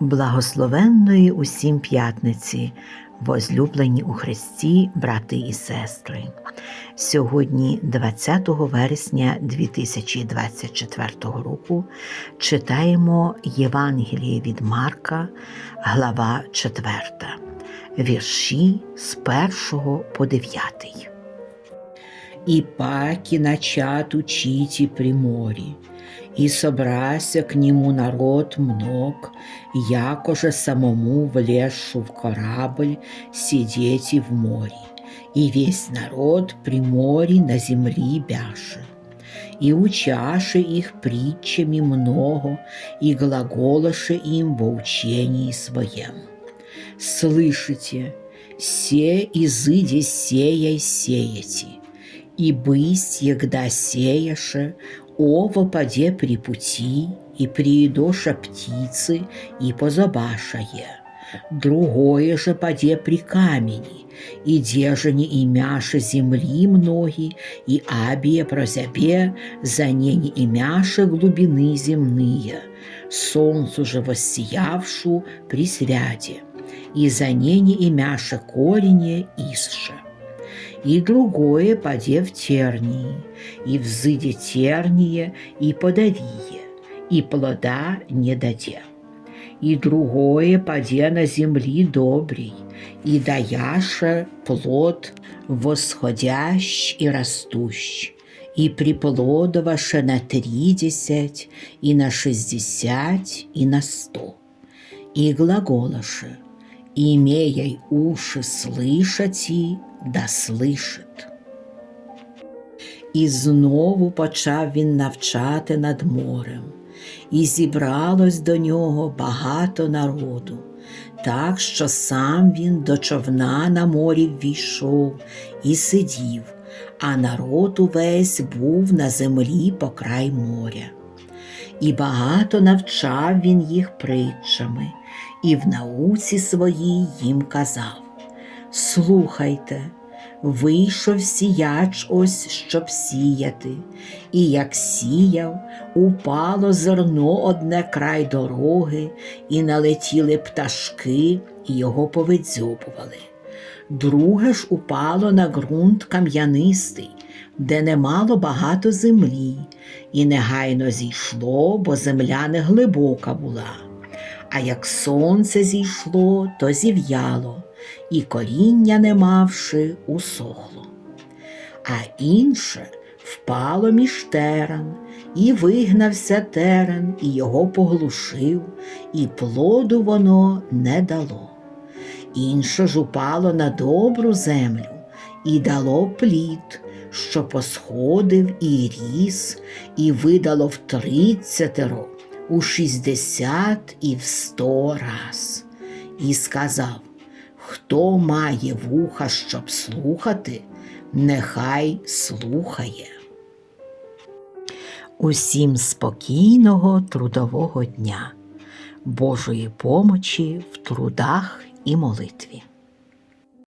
Благословенної усім п'ятниці, возлюблені у Христі, брати і сестри. Сьогодні, 20 вересня 2024 року, читаємо Євангеліє від Марка, глава 4, вірші з 1 по 9. И паки начат учить и при море, и собрася к нему народ мног, якоже самому влезшу в корабль сидеть и в море, и весь народ при море на земли бяше. И учаши их притчами много, и глаголоши им во учении своем. Слышите, се изыде сеяй сеяти, и бысть, егда сеяше, ово поде при пути, и приедоша птицы, и позабашае. Другое же поде при камени, и держане и мяше земли многие, и абие прозябе, за нени и мяше глубины земные, солнцу же воссиявшу при свяде, и за нени и мяше корене исше и другое поде в тернии, и взыде терние, и подавие, и плода не даде. И другое поде на земли добрей, и даяше плод восходящ и растущ, и приплодоваше на тридесять, и на шестьдесят, и на сто. И глаголоше, имея уши слышати, да слышит. І знову почав він навчати над морем, і зібралось до нього багато народу, так що сам він до човна на морі ввійшов і сидів, а народ увесь був на землі по край моря. І багато навчав він їх притчами, і в науці своїй їм казав Слухайте, вийшов сіяч ось, щоб сіяти, і як сіяв, упало зерно одне край дороги, і налетіли пташки, і його повидзьобували. Друге ж упало на ґрунт кам'янистий, де немало багато землі, і негайно зійшло, бо земля не глибока була. А як сонце зійшло, то зів'яло, і коріння не мавши, усохло. А інше впало між терен, і вигнався терен, і його поглушив, і плоду воно не дало. Інше ж упало на добру землю і дало плід, що посходив і ріс, і видало в тридцятеро, у шістдесят і в сто раз. І сказав Хто має вуха, щоб слухати, нехай слухає. Усім спокійного трудового дня, Божої помочі в трудах і молитві.